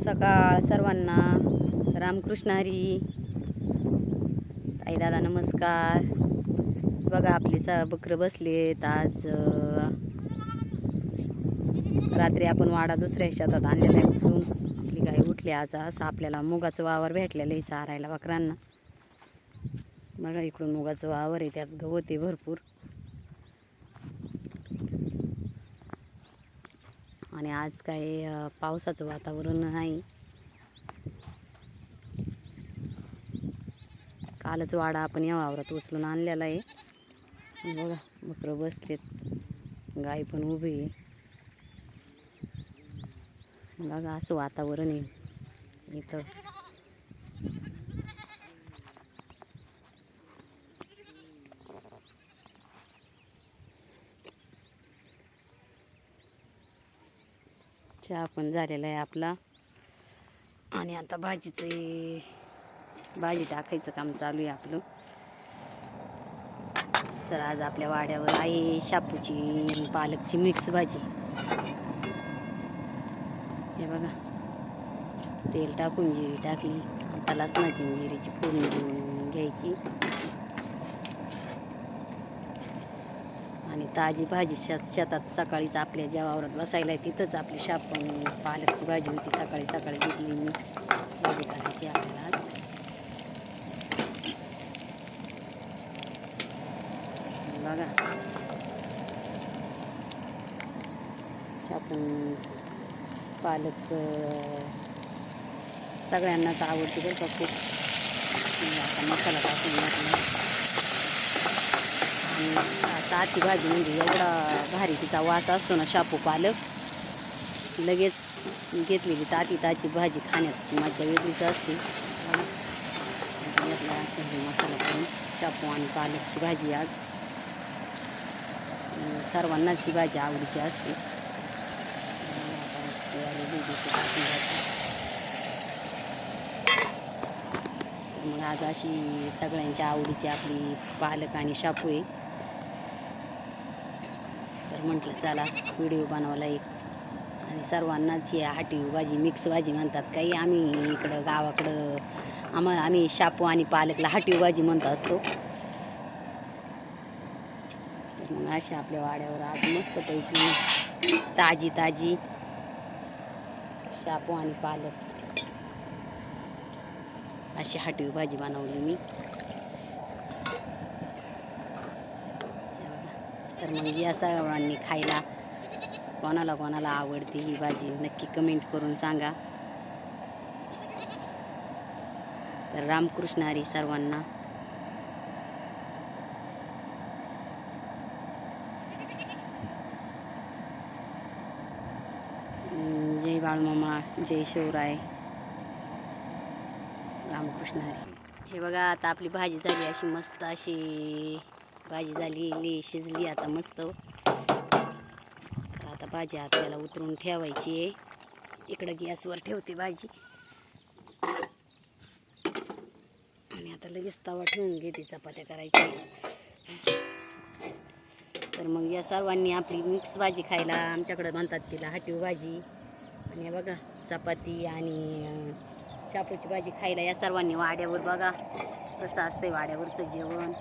सकाळ सर्वांना. रामकृष्ण हरी. ताई दादा नमस्कार. बघा आपली चा बकरं बसलेत आज रात्री आपण वाडा दुसऱ्या शेतात आणलेला आहे उचलून. आपली गाय उठली आज असं आपल्याला मुगाचं वावर भेटलेलं आहे चारायला बकरांना. बघा इकडून मुगाचं वावर आहे त्यात गवत आहे भरपूर. आणि आज काय पावसाचं वातावरण नाही. कालच वाडा आपण या वावरात उचलून आणलेला आहे. बघा बकरं बसलेत. गाय पण उभी आहे. बघा असं वातावरण आहे. इथं चहा पण झालेला आहे आपला. आणि आता भाजीचं भाजी टाकायचं काम चालू आहे आपलं. तर आज आपल्या वाड्यावर आहे शापूची पालकची मिक्स भाजी. हे बघा. तेल टाकून जिरी टाकली. आता लसणाची जिरीची फोडणी देऊन. आता ताजी भाजी शेत शेतात सकाळीच आपल्या ज्या वावरात बसायला आहे तिथंच आपली शापण पालकची भाजी होती सकाळी सकाळी घेतली मी. भाजी करायची आपल्याला आज. बघा. शापण पालक सगळ्यांनाच आवडते बरं का खूप. आता मसाला टाकून घातला ताती भाजी म्हणजे एवढा भारी तिचा वास असतो ना शापू पालक. लगेच घेतलेली ताती ताची भाजी खाण्याची मजा वेगळीच असते. मसाला करून शापू आणि पालकची भाजी आज. सर्वांनाच ही भाजी आवडीची असते. मग आज अशी सगळ्यांच्या आवडीची आपली पालक आणि शापू आहे. तर म्हटलं चला व्हिडिओ बनवला एक. आणि सर्वांनाच ही हाटी भाजी मिक्स भाजी म्हणतात. काही आम्ही इकडं गावाकडं आम्हा आम्ही शापू आणि पालकला हाटीव भाजी म्हणत असतो. मग अशा आपल्या वाड्यावर आज मस्तपैकी ताजी ताजी शापू आणि पालक अशी हाटीव भाजी बनवली मी हे बघा. तर मग या सर्वांनी खायला. कोणाला कोणाला आवडते ही भाजी नक्की कमेंट करून सांगा. तर रामकृष्ण हरी सर्वांना. जय बाळमामा जय शिवराय. रामकृष्ण हरी. हे बघा आता आपली भाजी झाली अशी मस्त अशी. भाजी झाली ली शिजली आता मस्त. तर आता भाजी आपल्याला उतरून ठेवायची आहे. इकडं गॅसवर ठेवते भाजी. आणि आता लगेच तवा ठेवून घेते चपात्या करायच्या तर मग या सर्वांनी आपली मिक्स भाजी खायला आमच्याकडं म्हणतात तिला हाटीव भाजी. आणि बघा चपाती आणि शापूची भाजी खायला या सर्वांनी वाड्यावर बघा. कसं असतंय वाड्यावरचं जेवण.